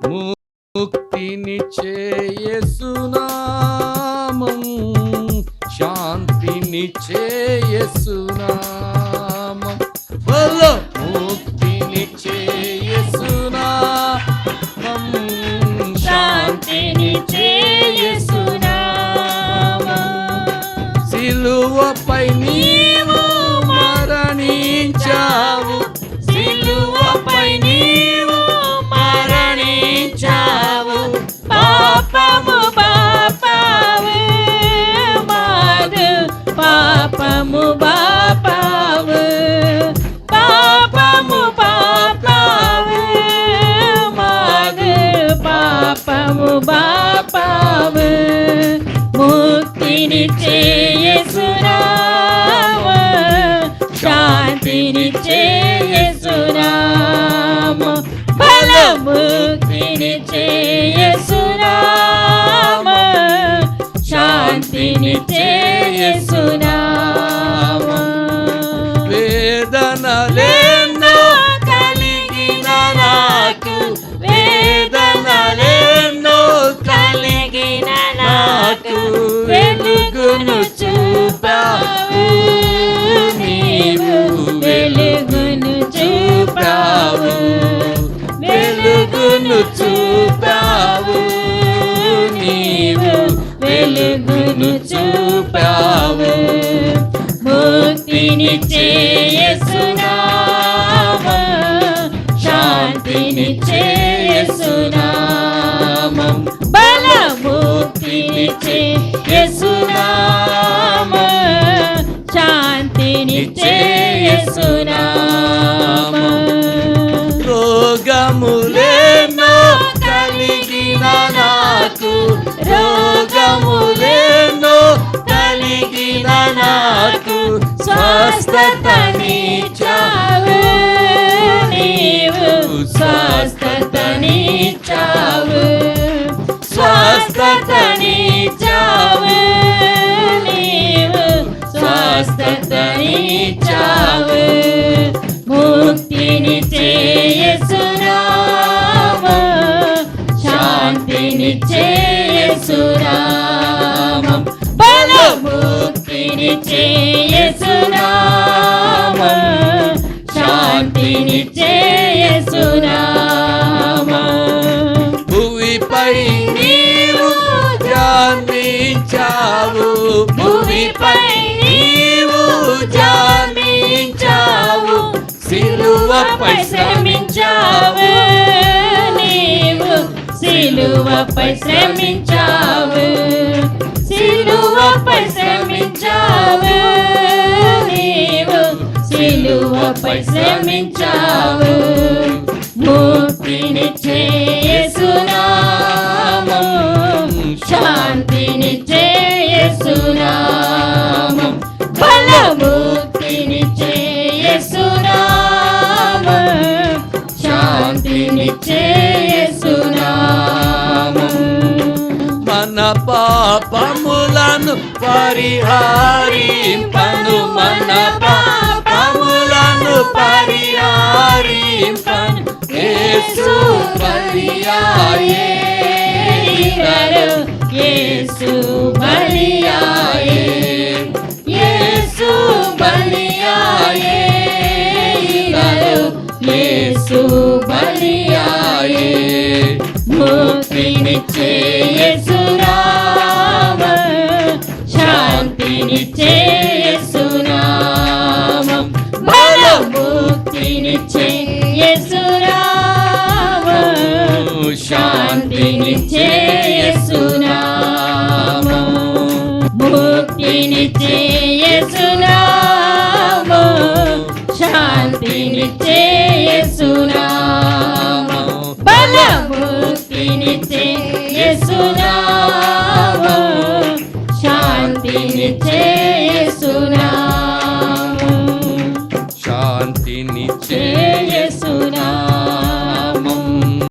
ముక్తిని యేసునామం శాంతిని యేసునామం బలో! ముక్తిని యేసునామం శాంతిని చేసునామా సిలువపై నీవు మరణించావు సిలువపై నీవు పాపము పాపావు ముక్తిని చేయసురామ శాంతిని చేయసురామ బలముక్తిని చేయసురామ వెలుగును చూపావు నీవు వెలుగును చూపావు వెలుగును చూపావు నీవు వెలుగును చూపావు ముక్తిని శాంతిని చేయసునామం బలముక్తిని రోగములేనో కలిగిన నాకు. రోగములేనో కలిగిన నాకు. స్వస్థతనిచ్చావు నీవు స్వస్థతనిచ్చావు స్వస్థతనిచ్చావు నీవు స్వస్థతనిచ్చావు ముక్తిని చేయసురామ శాంతిని చేయసురామం బలముక్తిని చేయసురామ శాంతిని చేయసురామ భూమిపై నీవు జన్మించావు భూమిపై సిలువపై శ్రమించావు. నీవు సిలువపై శ్రమించావు. సిలువపై శ్రమించావు. నీవు సిలువపై శ్రమించావు. మూర్తిని చేసునా పాపములను పరిహారింపను మన పాపములను పరిహారింపను యేసు బలియాయే యేసు బలియాయే యేసు బలియాయే యేసు బలియాయే ముక్తిని చేయసురామ ముక్తినిచ్చే యేసురామ శాంతినిచ్చే యేసునామ ముక్తినిచ్చే యేసునామ శాంతినిచ్చే యేసునామ బల ముక్తినిచ్చే యేసునామ శాంతినిచ్చే